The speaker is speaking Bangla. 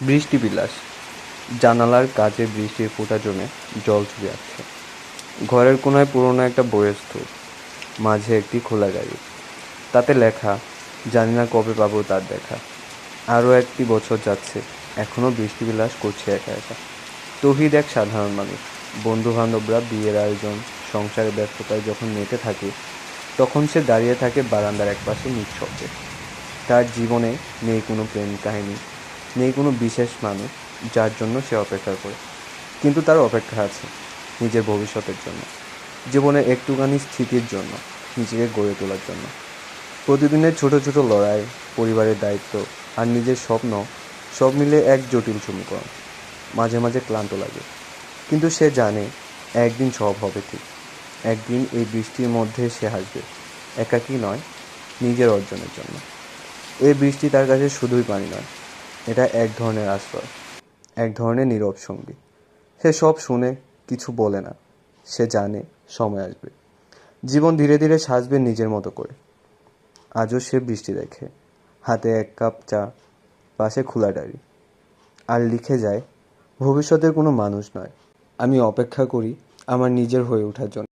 বৃষ্টি বিলাস। জানালার কাছে বৃষ্টির ফোঁটা জমে জল ছুঁয়ে আসছে। ঘরের কোনায় পুরনো একটা বইয়ের স্তূপ, মাঝে একটি খোলা গাড়ি। তাতে লেখা, জানি না কবে পাবো তার দেখা। আরও একটি বছর যাচ্ছে, এখনও বৃষ্টি বিলাস করছে একা একা। তহিদ এক সাধারণ মানুষ। বন্ধু বান্ধবরা বিয়ের আয়োজন, সংসারের ব্যস্ততায় যখন মেতে থাকে, তখন সে দাঁড়িয়ে থাকে বারান্দার একপাশে নিঃশব্দে। তার জীবনে নেই কোনো প্রেম কাহিনী নেই কোনো বিশেষ মানুষ যার জন্য সে অপেক্ষা করে। কিন্তু তার অপেক্ষা আছে নিজের ভবিষ্যতের জন্য, জীবনে একটুখানি স্থিতির জন্য, নিজেকে গড়ে তোলার জন্য। প্রতিদিনের ছোট ছোট লড়াই, পরিবারের দায়িত্ব আর নিজের স্বপ্ন সব মিলে এক জটিল সমীকরণ। মাঝে মাঝে ক্লান্ত লাগে, কিন্তু সে জানে একদিন সব হবে ঠিক। একদিন এই বৃষ্টির মধ্যে সে হাসবে, একাকী নয়, নিজের অর্জনের জন্য। এই বৃষ্টি তার কাছে শুধুই পানি নয় এটা এক ধরনের আশ্রয়, এক ধরনের নীরব সঙ্গী। সে সব শুনে, কিছু বলে না। সে জানে, সময় আসবে। জীবন ধীরে ধীরে সাজবে নিজের মতো করে। আজও সে বৃষ্টি দেখে। হাতে এক কাপ চা, পাশে খোলা ডায়েরি। আর লিখে যায়, ভবিষ্যতের কোনো মানুষ নয়। আমি অপেক্ষা করি আমার নিজের হয়ে ওঠার জন্য।